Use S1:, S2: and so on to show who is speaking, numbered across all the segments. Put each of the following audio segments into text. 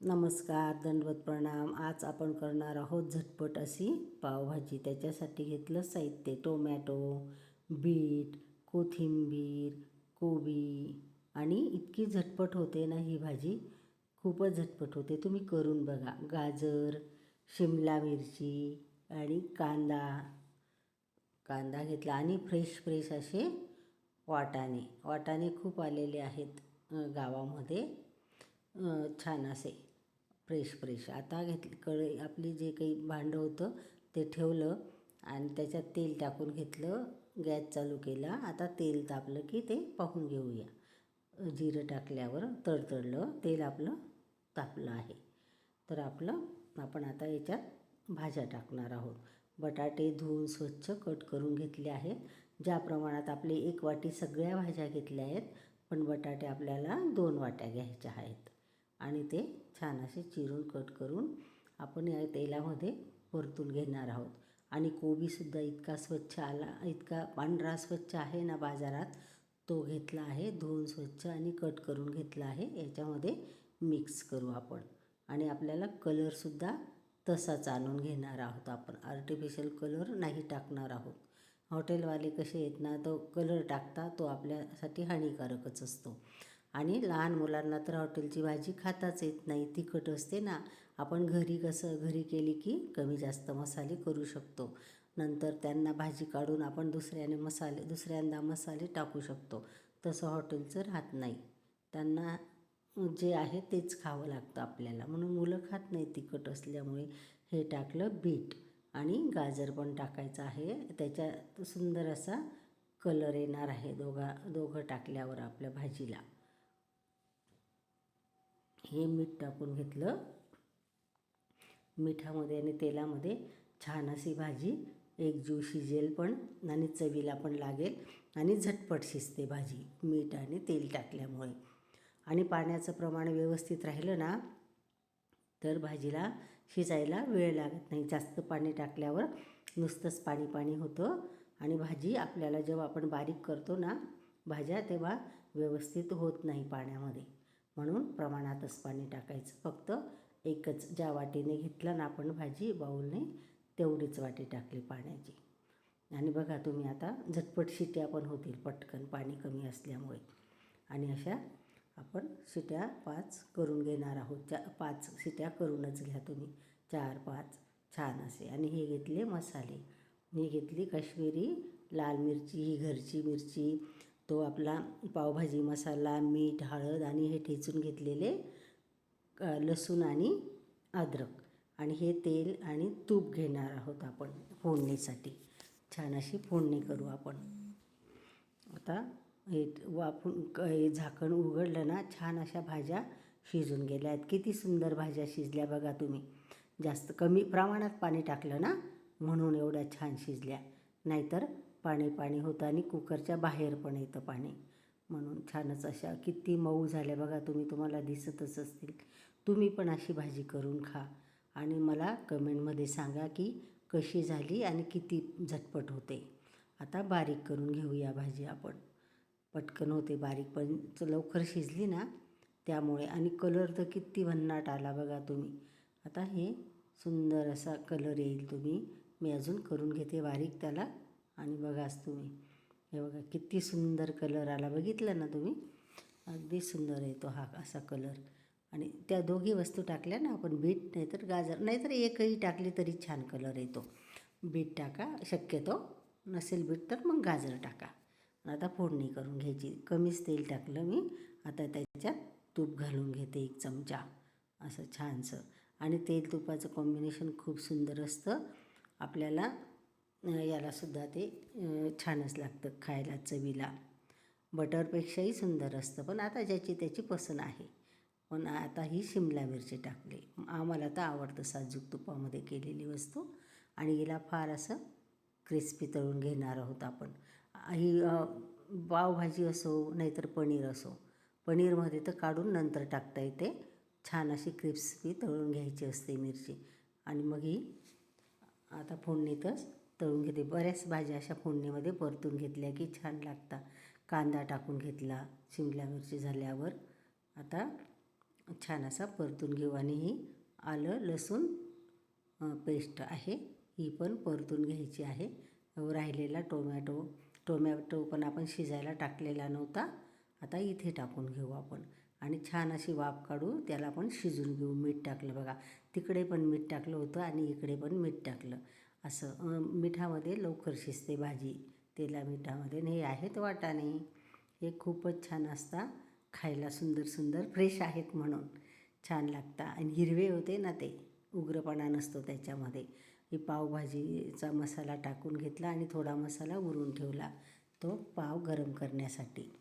S1: नमस्कार दंडवत प्रणाम. आज आपण करणार आहोत झटपट अशी पावभाजी. त्याच्यासाठी घेतलं साहित्य टोमॅटो बीट कोथिंबीर कोबी आणि इतकी झटपट होते ना ही भाजी. खूपच झटपट होते. तुम्ही करून बघा. गाजर शिमला मिरची आणि कांदा. कांदा घेतला आणि फ्रेश फ्रेश असे वाटाणे. वाटाणे खूप आलेले आहेत गावामध्ये. छान असे. Fresh fresh. आता घेतली कढई आपली जे काही भांडं होतं ते ठेवलं आणि त्याच्यात तेल टाकून घेतलं गॅस चालू केला. आता तेल तापलं की ते पाहून घेऊया. जिरं टाकल्यावर तडतडलं तेल आपलं तापलं आहे. तर आपलं आपण आता याच्यात भाज्या टाकणार आहोत. बटाटे धुवून स्वच्छ कट करून घेतले आहेत. ज्या प्रमाणात आपले एक वाटी सगळ्या भाज्या घेतल्या आहेत पण बटाटे आपल्याला दोन वाट्या घ्यायच्या आहेत. आणि ते छान असे चिरून कट करून आपण या तेलामध्ये परतून घेणार आहोत. आणि कोबीसुद्धा इतका स्वच्छ आला इतका पांढरा स्वच्छ आहे ना बाजारात तो घेतला आहे धुवून स्वच्छ आणि कट करून घेतला आहे. याच्यामध्ये मिक्स करू आपण. आणि आपल्याला कलरसुद्धा तसाच आणून घेणार आहोत आपण. आर्टिफिशियल कलर नाही टाकणार आहोत. हॉटेलवाले कसे आहेत ना तो कलर टाकता तो आपल्यासाठी हानिकारकच असतो. आणि लहान मुलांना तर हॉटेलची भाजी खाताच येत नाही तिखट असते ना. आपण घरी कसं घरी केली की कमी जास्त मसाले करू शकतो. नंतर त्यांना भाजी काढून आपण दुसऱ्याने मसाले दुसऱ्यांदा मसाले टाकू शकतो. तसं हॉटेलचं राहत नाही. त्यांना जे आहे तेच खावं लागतं आपल्याला. म्हणून मुलं खात नाही तिखट असल्यामुळे हे टाकलं बीट. आणि गाजर पण टाकायचं आहे. त्याच्यात सुंदर असा कलर येणार आहे दोघा दोघं टाकल्यावर आपल्या भाजीला. हे मीठ टाकून घेतलं. मिठामध्ये आणि तेलामध्ये छान अशी भाजी एक जीव शिजेल पण आणि चवीला पण लागेल आणि झटपट शिजते भाजी मीठ आणि तेल टाकल्यामुळे. आणि पाण्याचं प्रमाण व्यवस्थित राहिलं ना तर भाजीला शिजायला वेळ लागत नाही. जास्त पाणी टाकल्यावर नुसतंच पाणी पाणी होतं आणि भाजी आपल्याला जेव्हा आपण बारीक करतो ना भाज्या तेव्हा व्यवस्थित होत नाही पाण्यामध्ये. म्हणून प्रमाणातच पाणी टाकायचं. फक्त एकच ज्या वाटीने घेतलं ना आपण भाजी बाऊलने तेवढीच वाटी टाकली पाण्याची. आणि बघा तुम्ही आता झटपट शिट्या पण होतील पटकन पाणी कमी असल्यामुळे. आणि अशा आपण शिट्या पाच करून घेणार आहोत. चा पाच शिट्या करूनच घ्या तुम्ही. चार पाच छान असे. आणि हे घेतले मसाले. मी घेतली काश्मीरी लाल मिरची ही घरची मिरची तो आपला पावभाजी मसाला मीठ हळद आणि हे ठेचून घेतलेले लसूण आणि अद्रक. आणि हे तेल आणि तूप घेणार आहोत आपण फोडणीसाठी. छान अशी फोडणी करू आपण. आता हे वाफून हे झाकण उघडलं ना छान अशा भाज्या शिजून गेल्या आहेत. किती सुंदर भाज्या शिजल्या बघा तुम्ही. जास्त कमी प्रमाणात पाणी टाकलं ना म्हणून एवढ्या छान शिजल्या. नाहीतर पाणी पाणी होतं आणि कुकरच्या बाहेर पण येतं पाणी. म्हणून छानच अशा किती मऊ झाल्या बघा तुम्ही तुम्हाला दिसतच असतील. तुम्ही पण अशी भाजी करून खा आणि मला कमेंटमध्ये सांगा की कशी झाली आणि किती झटपट होते. आता बारीक करून घेऊया भाजी आपण. पटकन होते बारीक पण लवकर शिजली ना त्यामुळे. आणि कलर तर किती भन्नाट आला बघा तुम्ही. आता हे सुंदर असा कलर येईल तुम्ही. मी अजून करून घेते बारीक त्याला आणि बघाच तुम्ही. हे बघा किती सुंदर कलर आला. बघितलं ना तुम्ही? अगदी सुंदर येतो हा असा कलर आणि त्या दोघी वस्तू टाकल्या ना आपण बीट नाहीतर गाजर. नाहीतर एकही टाकली तरी छान कलर येतो बीट टाका शक्यतो नसेल बीट तर मग गाजर टाका. आता फोडणी करून घ्यायची. कमीच तेल टाकलं मी. आता त्याच्यात तूप घालून घेते एक चमचा. असं छानसं. आणि तेल तुपाचं कॉम्बिनेशन खूप सुंदर असतं. आपल्याला यालासुद्धा ते छानच लागतं खायला चवीला. बटरपेक्षाही सुंदर असतं पण आता ज्याची त्याची पसंत आहे. पण आता ही शिमला मिरची टाकली. आम्हाला तर आवडतं साजूक तुपामध्ये केलेली वस्तू. आणि हिला फार असं क्रिस्पी तळून घेणार आहोत आपण. ही पावभाजी असो नाहीतर पनीर असो पनीरमध्ये तर काढून नंतर टाकता येते. छान अशी क्रिस्पी तळून घ्यायची असते मिरची. आणि मग ही आता फोडणीतच तळून घेते. बऱ्याच भाज्या अशा फोडणीमध्ये परतून घेतल्या की छान लागतात कांदा टाकून घेतला शिमला मिरची झाल्यावर. आता छान असा परतून घेऊ आणि ही आलं लसूण पेस्ट आहे. ही पण परतून घ्यायची आहे. राहिलेला टोमॅटो टोमॅटो पण आपण शिजायला टाकलेला नव्हता. आता इथे टाकून घेऊ आपण. आणि छान अशी वाफ काढू त्याला आपण शिजून घेऊ. मीठ टाकलं बघा. तिकडे पण मीठ टाकलं होतं आणि इकडे पण मीठ टाकलं. असं मिठामध्ये लवकर शिजते भाजी. तेला मिठामध्ये आणि हे आहेत वाटाणे. हे खूपच छान असतात खायला सुंदर सुंदर फ्रेश आहेत म्हणून. छान लागतात आणि हिरवे होते ना ते. उग्रपणा नसतो त्याच्यामध्ये. ही पावभाजीचा मसाला टाकून घेतला आणि थोडा मसाला उरून ठेवला. तो पाव गरम करण्यासाठी.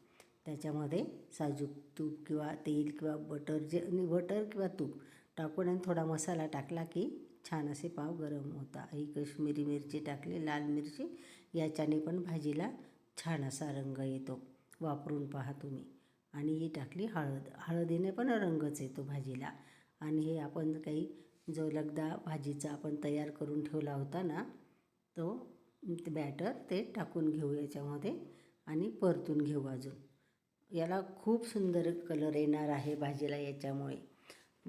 S1: त्याच्यामध्ये साजूक तूप किंवा तेल किंवा बटर जे बटर किंवा तूप टाकून आणि थोडा मसाला टाकला की छान असे पाव गरम होता. ही कश्मीरी मिरची टाकली लाल मिरची. याच्याने पण भाजीला छान असा रंग येतो. वापरून पहा तुम्ही. आणि ही टाकली हळद. हळदीने पण रंगच येतो भाजीला. आणि हे आपण काही जो लगदा भाजीचा आपण तयार करून ठेवला होता ना तो बॅटर ते टाकून घेऊ याच्यामध्ये आणि परतून घेऊ अजून. याला खूप सुंदर कलर येणार आहे भाजीला याच्यामुळे.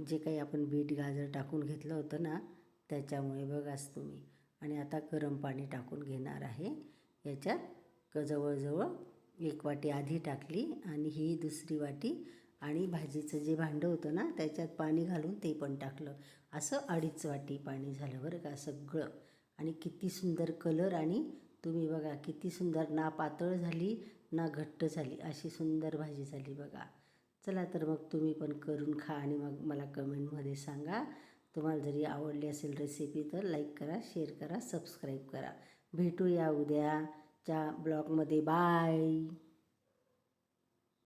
S1: जे काही आपण बीट गाजर टाकून घेतलं होतं ना त्याच्यामुळे बघाच तुम्ही. आणि आता गरम पाणी टाकून घेणार आहे. याच्यात क जवळजवळ एक वाटी आधी टाकली आणि ही दुसरी वाटी आणि भाजीचं जे भांडं होतं ना त्याच्यात पाणी घालून ते पण टाकलं. असं अडीच वाटी पाणी झालं बरं का सगळं. आणि किती सुंदर कलर आणि तुम्ही बघा किती सुंदर ना पातळ झाली ना घट्ट झाली अशी सुंदर भाजी झाली बघा. चला तर मग तुम्ही पण करून खा आणि मग मला कमेंटमध्ये सांगा. तुम्हाला जरी आवडली असेल रेसिपी तर लाईक करा शेअर करा सबस्क्राईब करा. भेटूया उद्याच्या ब्लॉगमध्ये बाय